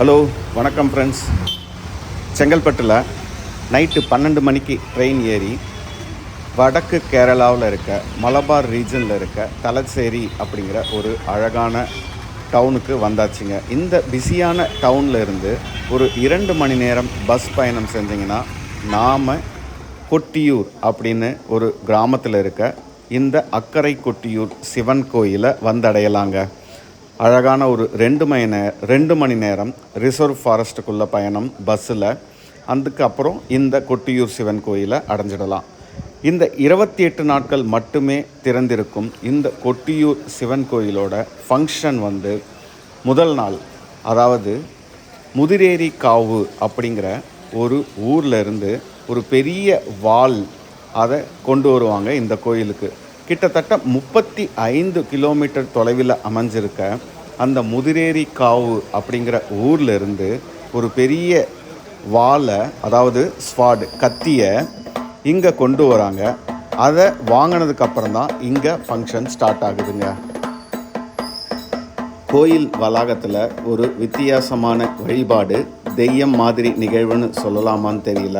Hello வணக்கம் friends செங்கல்பட்டில் night பன்னெண்டு மணிக்கு ட்ரெயின் ஏறி வடக்கு கேரளாவில் இருக்க மலபார் ரீஜனில் இருக்க தலச்சேரி அப்படிங்கிற ஒரு அழகான டவுனுக்கு வந்தாச்சுங்க. இந்த பிஸியான டவுனில் இருந்து ஒரு இரண்டு மணி நேரம் பஸ் பயணம் செஞ்சிங்கன்னா நாம் கொட்டியூர் அப்படின்னு ஒரு கிராமத்தில் இருக்க இந்த அக்கரை கொட்டியூர் சிவன் கோயிலை வந்தடையலாங்க. அழகான ஒரு ரெண்டு மணி நே ரெண்டு மணி நேரம் ரிசர்வ் ஃபாரஸ்ட்டுக்குள்ளே பயணம் பஸ்ஸில். அதுக்கப்புறம் இந்த கொட்டியூர் சிவன் கோயிலை அடைஞ்சிடலாம். இந்த இருபத்தி எட்டு நாட்கள் மட்டுமே திறந்திருக்கும் இந்த கொட்டியூர் சிவன் கோயிலோட ஃபங்க்ஷன் வந்து முதல் நாள். அதாவது முதிரேரி காவு அப்படிங்கிற ஒரு ஊர்லேருந்து ஒரு பெரிய வால் அதை கொண்டு வருவாங்க இந்த கோயிலுக்கு. கிட்டத்தட்ட முப்பத்தி ஐந்து கிலோமீட்டர் தொலைவில் அமைஞ்சிருக்க அந்த முதிரேரி காவு அப்படிங்கிற ஊரில் இருந்து ஒரு பெரிய வாலை அதாவது ஸ்வாடு கத்தியை இங்கே கொண்டு வராங்க. அதை வாங்கினதுக்கப்புறம் தான் இங்கே ஃபங்க்ஷன் ஸ்டார்ட் ஆகுதுங்க. கோயில் வளாகத்தில் ஒரு வித்தியாசமான வழிபாடு தெய்யம் மாதிரி நிகழ்வுன்னு சொல்லலாமான்னு தெரியல.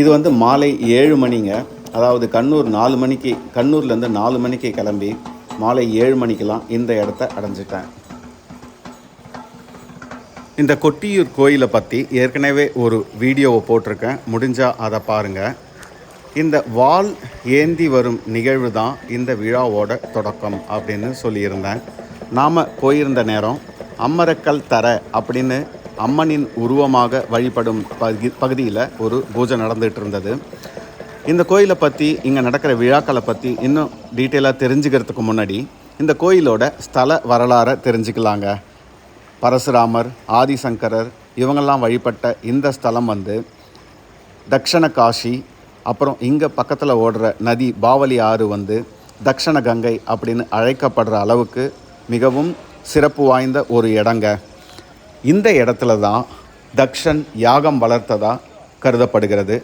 இது வந்து மாலை ஏழு மணிங்க. அதாவது கண்ணூர் நாலு மணிக்கு கண்ணூர்லேருந்து நாலு மணிக்கு கிளம்பி மாலை ஏழு மணிக்கெல்லாம் இந்த இடத்த அடைஞ்சிட்டேன். இந்த கொட்டியூர் கோயிலை பற்றி ஏற்கனவே ஒரு வீடியோவை போட்டிருக்கேன். முடிஞ்சால் அதை பாருங்கள் இந்த வால் ஏந்தி வரும் நிகழ்வு தான் இந்த விழாவோட தொடக்கம் அப்படின்னு சொல்லியிருந்தேன். நாம் போயிருந்த நேரம் அம்மரக்கல் தர அப்படின்னு அம்மனின் உருவமாக வழிபடும் பகுதி பகுதியில் ஒரு பூஜை நடந்துகிட்டு இருந்தது. இந்த கோயிலை பற்றி இங்கே நடக்கிற விழாக்களை பற்றி இன்னும் டீட்டெயிலாக தெரிஞ்சுக்கிறதுக்கு முன்னாடி இந்த கோயிலோட ஸ்தல வரலாறை தெரிஞ்சுக்கலாங்க. பரசுராமர் ஆதிசங்கரர் இவங்கெல்லாம் வழிபட்ட இந்த ஸ்தலம் வந்து தக்ஷண காஷி அப்புறம் இங்கே பக்கத்தில் ஓடுற நதி பாவலி ஆறு வந்து தக்ஷண கங்கை அப்படின்னு அழைக்கப்படுற அளவுக்கு மிகவும் சிறப்பு வாய்ந்த ஒரு இடங்க. இந்த இடத்துல தான் தக்ஷன் யாகம் வளர்த்ததாக கருதப்படுகிறது.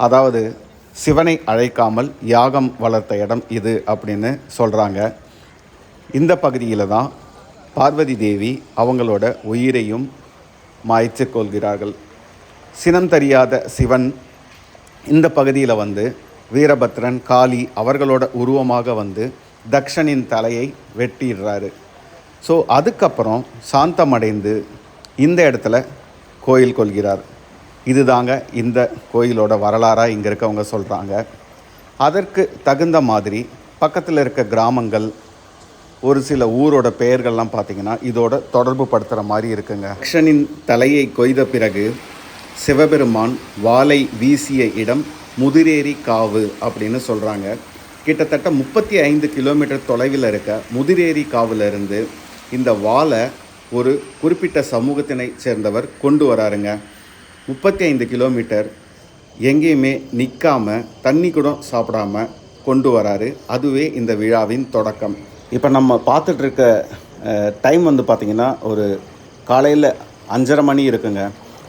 அதாவது சிவனை அழைக்காமல் யாகம் வளர்த்த இடம் இது அப்படின்னு சொல்கிறாங்க இந்த பகுதியில் தான் பார்வதி தேவி அவங்களோட உயிரையும் மாய்த்து கொள்கிறார்கள். சினம் தெரியாத சிவன் இந்த பகுதியில் வந்து வீரபத்ரன் காளி அவர்களோட உருவமாக வந்து தக்ஷனின் தலையை வெட்டிடுறாரு. ஸோ அதுக்கப்புறம் சாந்தமடைந்து இந்த இடத்துல கோயில் கொள்கிறார். இதுதாங்க இந்த கோயிலோட வரலாறாக இங்கே இருக்கவங்க சொல்கிறாங்க அதற்கு தகுந்த மாதிரி பக்கத்தில் இருக்க கிராமங்கள் ஒரு சில ஊரோட பெயர்கள்லாம் பார்த்தீங்கன்னா இதோட தொடர்பு படுத்துகிற மாதிரி இருக்குங்க. அக்ஷனின் தலையை கொய்த பிறகு சிவபெருமான் வாளை வீசிய இடம் முதிரேரி காவு அப்படின்னு சொல்கிறாங்க கிட்டத்தட்ட முப்பத்தி ஐந்து கிலோமீட்டர் தொலைவில் இருக்க முதிரேரி காவிலிருந்து இந்த வாளை ஒரு குறிப்பிட்ட சமூகத்தினை சேர்ந்தவர் கொண்டு வராருங்க. முப்பத்தி ஐந்து கிலோமீட்டர் எங்கேயுமே நிற்காமல் தண்ணி கூட சாப்பிடாம கொண்டு வராரு. அதுவே இந்த விழாவின் தொடக்கம். இப்போ நம்ம பார்த்துட்ருக்க டைம் வந்து பார்த்திங்கன்னா ஒரு காலையில் அஞ்சரை மணி இருக்குங்க.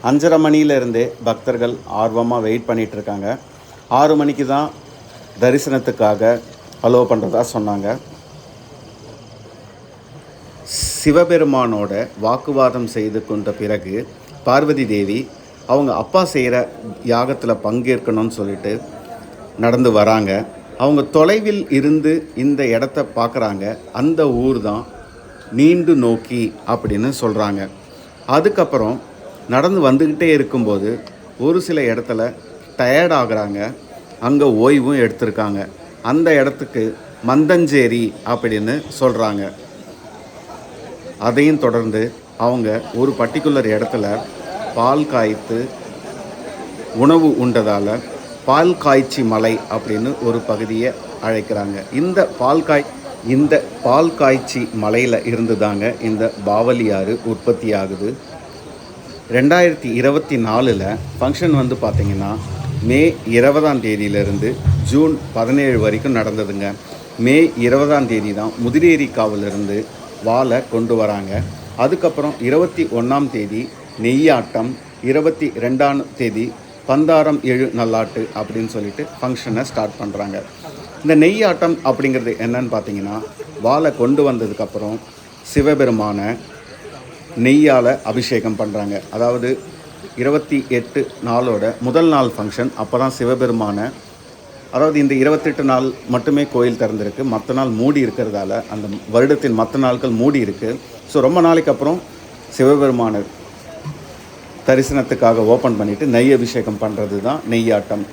அஞ்சரை மணியிலேருந்தே பக்தர்கள் ஆர்வமாக வெயிட் பண்ணிகிட்ருக்காங்க ஆறு மணிக்கு தான் தரிசனத்துக்காக அலோவ் பண்ணுறதா சொன்னாங்க. சிவபெருமானோட வாக்குவாதம் செய்து கொண்ட பிறகு பார்வதி தேவி அவங்க அப்பா செய்கிற யாகத்தில் பங்கேற்கணும்னு சொல்லிட்டு நடந்து வராங்க. அவங்க தொலைவில் இருந்து இந்த இடத்த பார்க்குறாங்க. அந்த ஊர் தான் நீண்டு நோக்கி அப்படின்னு சொல்கிறாங்க அதுக்கப்புறம் நடந்து வந்துக்கிட்டே இருக்கும்போது ஒரு சில இடத்துல டயர்ட் ஆகுறாங்க. அங்கே ஓய்வும் எடுத்திருக்காங்க. அந்த இடத்துக்கு மந்தஞ்சேரி அப்படின்னு சொல்கிறாங்க அதையும் தொடர்ந்து அவங்க ஒரு பர்டிகுலர் இடத்துல பால் காய்த்து உணவு உண்டதால் பால் காய்ச்சி மலை அப்படின்னு ஒரு பகுதியை அழைக்கிறாங்க. இந்த பால் காய் இந்த பால் காய்ச்சி மலையில் இருந்து தாங்க இந்த பாவலியாறு உற்பத்தி ஆகுது. ரெண்டாயிரத்தி இருபத்தி நாலில் ஃபங்க்ஷன் வந்து பார்த்திங்கன்னா மே இருபதாம் தேதியிலிருந்து ஜூன் பதினேழு வரைக்கும் நடந்ததுங்க. மே இருபதாம் தேதி தான் முதிரேரி காவிலிருந்து வாழை கொண்டு வராங்க. அதுக்கப்புறம் இருபத்தி ஒன்றாம் தேதி நெய்யாட்டம் இருபத்தி ரெண்டாம் தேதி பந்தாரம் எழு நல்லாட்டு அப்படின்னு சொல்லிட்டு ஃபங்க்ஷனை ஸ்டார்ட் பண்ணுறாங்க இந்த நெய்யாட்டம் அப்படிங்கிறது என்னன்னு பார்த்தீங்கன்னா வாழை கொண்டு வந்ததுக்கப்புறம் சிவபெருமானை நெய்யால் அபிஷேகம் பண்ணுறாங்க அதாவது இருபத்தி எட்டு நாளோட முதல் நாள் ஃபங்க்ஷன் அப்போ தான் சிவபெருமான அதாவது இந்த இருபத்தெட்டு நாள் மட்டுமே கோயில் திறந்திருக்கு. மற்ற நாள் மூடி இருக்கிறதால அந்த வருடத்தின் மற்ற நாட்கள் மூடி இருக்குது ஸோ ரொம்ப நாளைக்கு அப்புறம் சிவபெருமானை தரிசனத்துக்காக ஓப்பன் பண்ணிவிட்டு நெய் அபிஷேகம் பண்ணுறது தான் நெய்யாட்டம்.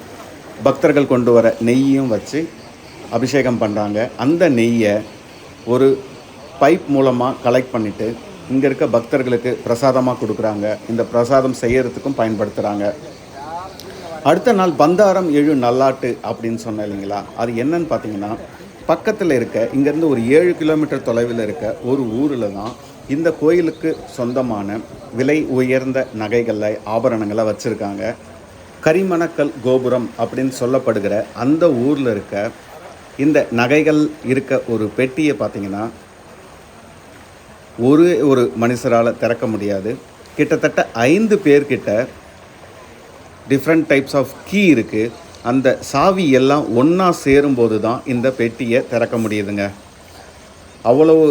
பக்தர்கள் கொண்டு வர நெய்யும் வச்சு அபிஷேகம் பண்ணுறாங்க அந்த நெய்யை ஒரு பைப் மூலமாக கலெக்ட் பண்ணிவிட்டு இங்கே இருக்க பக்தர்களுக்கு பிரசாதமாக கொடுக்குறாங்க. இந்த பிரசாதம் செய்யறதுக்கும் பயன்படுத்துகிறாங்க அடுத்த நாள் பந்தாரம் எழு நல்லாட்டு அப்படின்னு சொன்னேன் இல்லைங்களா? அது என்னன்னு பார்த்தீங்கன்னா பக்கத்தில் இருக்க இங்கேருந்து ஒரு ஏழு கிலோமீட்டர் தொலைவில் இருக்க ஒரு ஊரில் தான் இந்த கோயிலுக்கு சொந்தமான விலை உயர்ந்த நகைகளை ஆபரணங்களை வச்சுருக்காங்க. கரிமணக்கல் கோபுரம் அப்படின்னு சொல்லப்படுகிற அந்த ஊரில் இருக்க இந்த நகைகள் இருக்க ஒரு பெட்டியை பார்த்தீங்கன்னா ஒரு ஒரு மனுஷரால் திறக்க முடியாது. கிட்டத்தட்ட ஐந்து பேர்கிட்ட டிஃப்ரெண்ட் டைப்ஸ் ஆஃப் கீ இருக்குது அந்த சாவி எல்லாம் ஒன்றா சேரும்போது தான் இந்த பெட்டியை திறக்க முடியுதுங்க. அவ்வளவு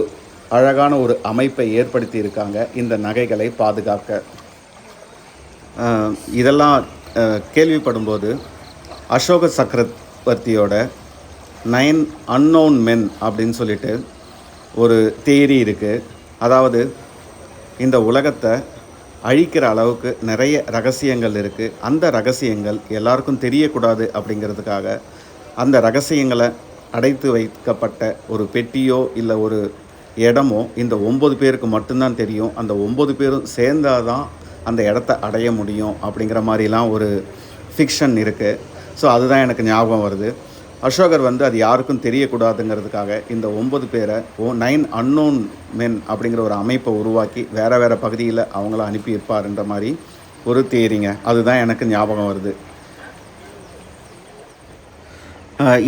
அழகான ஒரு அமைப்பை ஏற்படுத்தி இருக்காங்க இந்த நகைகளை பாதுகாக்க. இதெல்லாம் கேள்விப்படும்போது அசோக சக்கரவர்த்தியோட நைன் அன்னோன் மென் அப்படின்னு சொல்லிட்டு ஒரு தேரி இருக்குது அதாவது இந்த உலகத்தை அழிக்கிற அளவுக்கு நிறைய ரகசியங்கள் இருக்குது அந்த ரகசியங்கள் எல்லாருக்கும் தெரியக்கூடாது அப்படிங்கிறதுக்காக அந்த ரகசியங்களை அடைத்து வைக்கப்பட்ட ஒரு பெட்டியோ இல்லை ஒரு இடமோ இந்த ஒம்பது பேருக்கு மட்டும்தான் தெரியும். அந்த ஒம்பது பேரும் சேர்ந்தாதான் அந்த இடத்த அடைய முடியும் அப்படிங்கிற மாதிரிலாம் ஒரு ஃபிக்ஷன் இருக்குது ஸோ அதுதான் எனக்கு ஞாபகம் வருது. அசோகர் வந்து அது யாருக்கும் தெரியக்கூடாதுங்கிறதுக்காக இந்த ஒம்பது பேரை ஓ நைன் அன்னோன் மென் அப்படிங்கிற ஒரு அமைப்பை உருவாக்கி வேறு வேறு பகுதியில் அவங்கள அனுப்பியிருப்பாருன்ற மாதிரி ஒரு தேரிங்க அதுதான் எனக்கு ஞாபகம் வருது.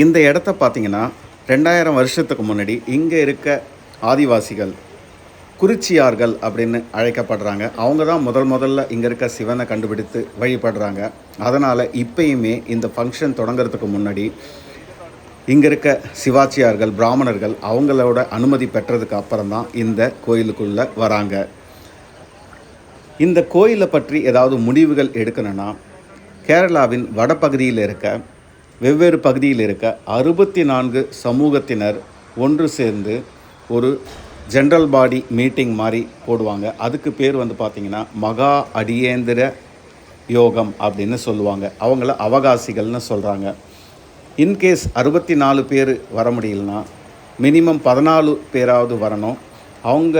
இந்த இடத்த பார்த்தீங்கன்னா ரெண்டாயிரம் வருஷத்துக்கு முன்னாடி இங்கே இருக்க ஆதிவாசிகள் குறிச்சியார்கள் அப்படின்னு அழைக்கப்படுறாங்க. அவங்க தான் முதல் முதல்ல இங்கே இருக்க சிவனை கண்டுபிடித்து வழிபடுறாங்க. அதனால் இப்பயுமே இந்த ஃபங்க்ஷன் தொடங்குறதுக்கு முன்னாடி இங்கே இருக்க சிவாச்சியார்கள் பிராமணர்கள் அவங்களோட அனுமதி பெற்றதுக்கு அப்புறம் தான் இந்த கோயிலுக்குள்ளே வராங்க. இந்த கோயிலை பற்றி ஏதாவது முடிவுகள் எடுக்கணும்னா கேரளாவின் வடபகுதியில் இருக்க வெவ்வேறு பகுதியில் இருக்க அறுபத்தி நான்கு சமூகத்தினர் ஒன்று சேர்ந்து ஒரு ஜென்ரல் பாடி மீட்டிங் மாதிரி போடுவாங்க. அதுக்கு பேர் வந்து பார்த்திங்கன்னா மகா அடியேந்திர யோகம் அப்படின்னு சொல்லுவாங்க. அவங்கள அவகாசிகள்னு சொல்கிறாங்க இன்கேஸ் அறுபத்தி நாலு பேர் வர முடியலனா மினிமம் பதினாலு பேராவது வரணும். அவங்க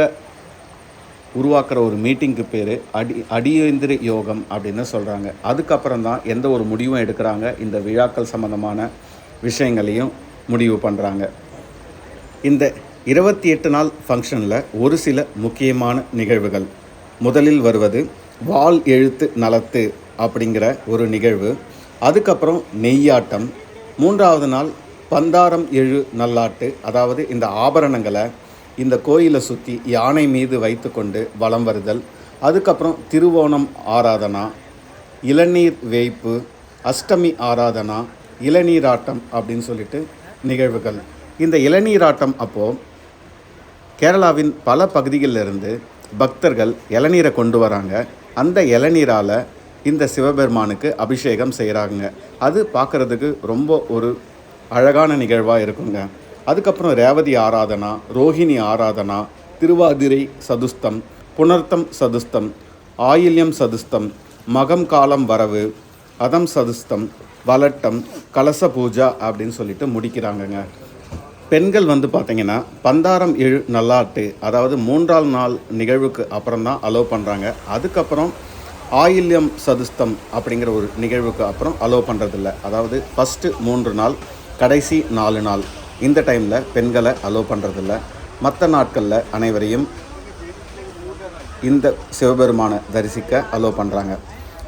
உருவாக்குற ஒரு மீட்டிங்க்கு பேர் அடி அடியேந்திர யோகம் அப்படின்னு சொல்கிறாங்க அதுக்கப்புறம் தான் எந்த ஒரு முடிவும் எடுக்கிறாங்க. இந்த விழாக்கள் சம்மந்தமான விஷயங்களையும் முடிவு பண்ணுறாங்க இந்த இருபத்தி எட்டு நாள் ஃபங்க்ஷனில் ஒரு சில முக்கியமான நிகழ்வுகள். முதலில் வருவது வால் எழுத்து நலத்து அப்படிங்கிற ஒரு நிகழ்வு. அதுக்கப்புறம் நெய்யாட்டம். மூன்றாவது நாள் பந்தாரம் எழு நல்லாட்டு. அதாவது இந்த ஆபரணங்களை இந்த கோயிலை சுற்றி யானை மீது வைத்துக்கொண்டு வலம் வருதல். அதுக்கப்புறம் திருவோணம் ஆராதனா இளநீர் வேய்ப்பு அஷ்டமி ஆராதனா இளநீராட்டம் அப்படின்னு சொல்லிட்டு நிகழ்வுகள். இந்த இளநீராட்டம் அப்போது கேரளாவின் பல பகுதிகளில் இருந்து பக்தர்கள் இளநீரை கொண்டு வராங்க. அந்த இளநீரால் இந்த சிவபெருமானுக்கு அபிஷேகம் செய்கிறாங்க அது பார்க்குறதுக்கு ரொம்ப ஒரு அழகான நிகழ்வாக இருக்குங்க. அதுக்கப்புறம் ரேவதி ஆராதனா ரோஹிணி ஆராதனா திருவாதிரை சதுஸ்தம் புனர்த்தம் சதுஸ்தம் ஆயில்யம் சதுஸ்தம் மகம் காலம் வரவு அதம் சதுஸ்தம் வலட்டம் கலச பூஜா அப்படின்னு சொல்லிட்டு முடிக்கிறாங்கங்க. பெண்கள் வந்து பார்த்தீங்கன்னா பந்தாரம் இழு நல்லாட்டு அதாவது மூன்றாம் நாள் நிகழ்வுக்கு அப்புறம் தான் அலோவ் பண்ணுறாங்க அதுக்கப்புறம் ஆயில்யம் சதுஸ்தம் அப்படிங்கிற ஒரு நிகழ்வுக்கு அப்புறம் அலோவ் பண்ணுறதில்ல அதாவது ஃபஸ்ட்டு மூன்று நாள் கடைசி நாலு நாள். இந்த டைமில் பெண்களை அலோவ் பண்ணுறதில்ல மற்ற நாட்களில் அனைவரையும் இந்த சிவபெருமானை தரிசிக்க அலோவ் பண்ணுறாங்க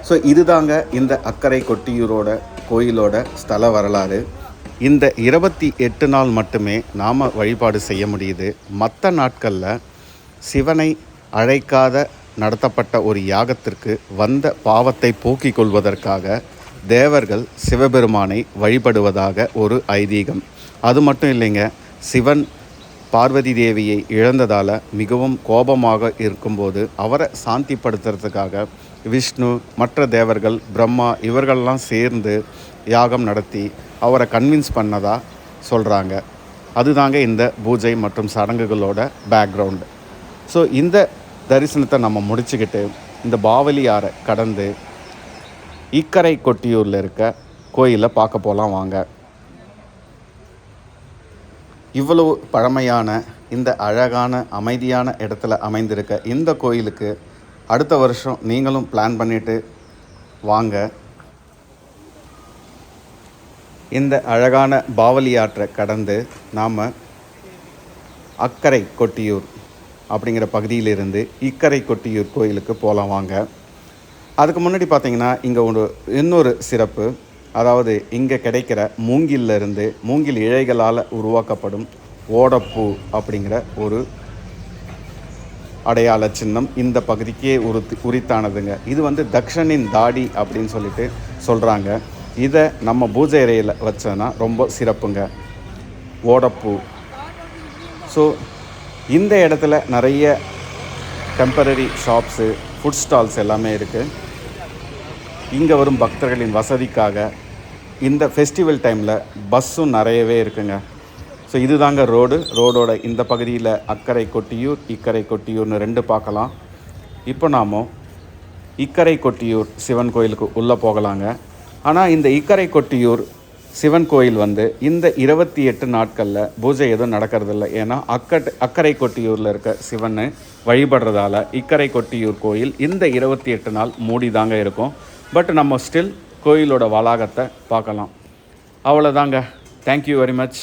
ஸோ இதுதாங்க இந்த அக்கரை கொட்டியூரோட கோயிலோட ஸ்தல வரலாறு. இந்த இருபத்தி எட்டு நாள் மட்டுமே நாம் வழிபாடு செய்ய முடியுது. மற்ற நாட்களில் சிவனை அழைக்காத நடத்தப்பட்ட ஒரு யாகத்திற்கு வந்த பாவத்தை போக்கிக் கொள்வதற்காக தேவர்கள் சிவபெருமானை வழிபடுவதாக ஒரு ஐதீகம். அது மட்டும் இல்லைங்க சிவன் பார்வதி தேவியை இழந்ததால் மிகவும் கோபமாக இருக்கும்போது அவரை சாந்திப்படுத்துறதுக்காக விஷ்ணு மற்ற தேவர்கள் பிரம்மா இவர்கள்லாம் சேர்ந்து யாகம் நடத்தி அவரை கன்வின்ஸ் பண்ணதாக சொல்கிறாங்க அதுதாங்க இந்த பூஜை மற்றும் சடங்குகளோட பேக்ரவுண்டு ஸோ இந்த தரிசனத்தை நம்ம முடிச்சுக்கிட்டு இந்த பாவலியாரை கடந்து இக்கரை கொட்டியூரில் இருக்க கோயிலை பார்க்க போகலாம் வாங்க. இவ்வளவு பழமையான இந்த அழகான அமைதியான இடத்துல அமைந்திருக்க இந்த கோயிலுக்கு அடுத்த வருஷம் நீங்களும் பிளான் பண்ணிவிட்டு வாங்க. இந்த அழகான பாவலியாற்றை கடந்து நாம் அக்கரை கொட்டியூர் அப்படிங்கிற பகுதியிலிருந்து இக்கரை கொட்டியூர் கோயிலுக்கு போகலாம் வாங்க. அதுக்கு முன்னாடி பார்த்தீங்கன்னா இங்கே ஒரு இன்னொரு சிறப்பு. அதாவது இங்கே கிடைக்கிற மூங்கிலிருந்து மூங்கில் இழைகளால் உருவாக்கப்படும் ஓடப்பூ அப்படிங்கிற ஒரு அடையாள சின்னம் இந்த பகுதிக்கே உரு உரித்தானதுங்க. இது வந்து தக்ஷனின் தாடி அப்படின்னு சொல்லிட்டு சொல்கிறாங்க இதை நம்ம பூஜை அறையில் வச்சோன்னா ரொம்ப சிறப்புங்க. ஓடப்பூ. ஸோ இந்த இடத்துல நிறைய டெம்பரரி ஷாப்ஸு ஃபுட் ஸ்டால்ஸ் எல்லாமே இருக்குது இங்கே வரும் பக்தர்களின் வசதிக்காக இந்த ஃபெஸ்டிவல் டைமில் பஸ்ஸும் நிறையவே இருக்குங்க. ஸோ இதுதாங்க ரோடு. ரோடோட இந்த பகுதியில் அக்கரை கொட்டியூர் இக்கரை கொட்டியூர்னு ரெண்டு பார்க்கலாம். இப்போ நாம் இக்கரை கொட்டியூர் சிவன் கோயிலுக்கு உள்ளே போகலாங்க. ஆனால் இந்த இக்கரை கொட்டியூர் சிவன் கோயில் வந்து இந்த இருபத்தி எட்டு நாட்களில் பூஜை எதுவும் நடக்கிறதில்ல. ஏன்னா அக்கட் அக்கரை கொட்டியூரில் இருக்க சிவனை வழிபடுறதால இக்கரை கொட்டியூர் கோயில் இந்த இருபத்தி எட்டு நாள் மூடி தாங்க இருக்கும். பட் நம்ம ஸ்டில் கோயிலோட வளாகத்தை பார்க்கலாம். அவ்வளோதாங்க தேங்க்யூ வெரி மச்